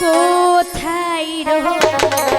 কোথায় রহ